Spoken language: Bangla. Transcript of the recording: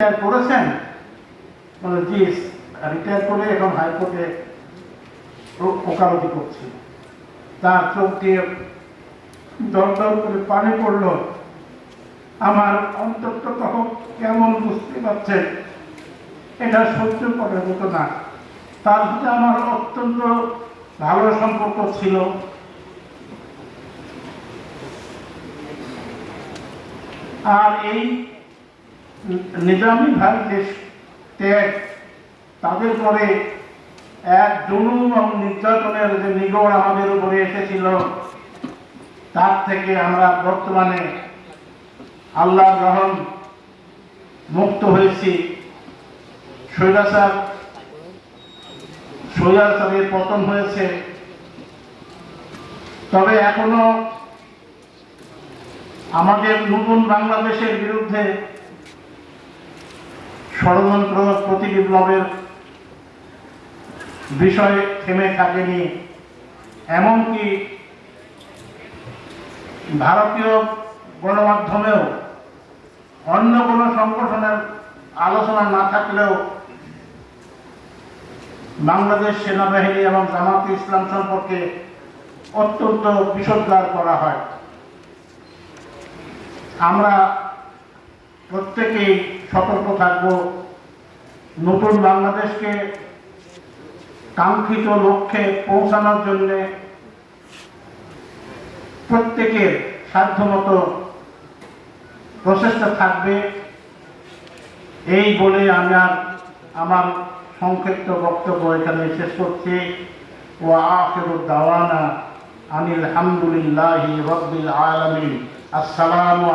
রিটায়ার করেছেন? মানে জি রিটায়ার করে এখন হাইকোর্টে ওকালতি করছে। তার চোখ দিয়ে দর দর করে পানি পড়ল। আমার অন্তরটা তখন কেমন বুঝতে পারছেন এটা সহ্য করার মতো না। তার সাথে আমার অত্যন্ত ভালো সম্পর্ক ছিল। আর এই নিজামী ভাই যে ত্যাগ, তাদের পরে এক জুলুম এবং নির্যাতনের যে নিগড় আমাদের উপরে এসেছিল, তার থেকে আমরা বর্তমানে আল্লাহ রহম মুক্ত হয়েছি। স্বৈরাচার স্বৈরাচারের পতন হয়েছে। তবে এখনও আমাদের নতুন বাংলাদেশের বিরুদ্ধে ষড়যন্ত্র প্রতি বিপ্লবের বিষয়ে থেমে থাকেনি। এমনকি ভারতীয় গণমাধ্যমেও অন্য কোনো সংগঠনের আলোচনা না থাকলেও বাংলাদেশ সেনাবাহিনী এবং জামাত ইসলাম সম্পর্কে অত্যন্ত বিষোদ্গার করা হয়। আমরা প্রত্যেকেই সতর্ক থাকব। নতুন বাংলাদেশকে কাঙ্ক্ষিত লক্ষ্যে পৌঁছানোর জন্য প্রত্যেকের সাধ্যমতো প্রচেষ্টা থাকবে। এই বলে আমি আর আমার সংক্ষিপ্ত বক্তব্য এখানে শেষ করছি। ও আখিরু দাওয়ানা আনিল হামদুলিল্লাহি রব্বিল আলামিন। আসসালামু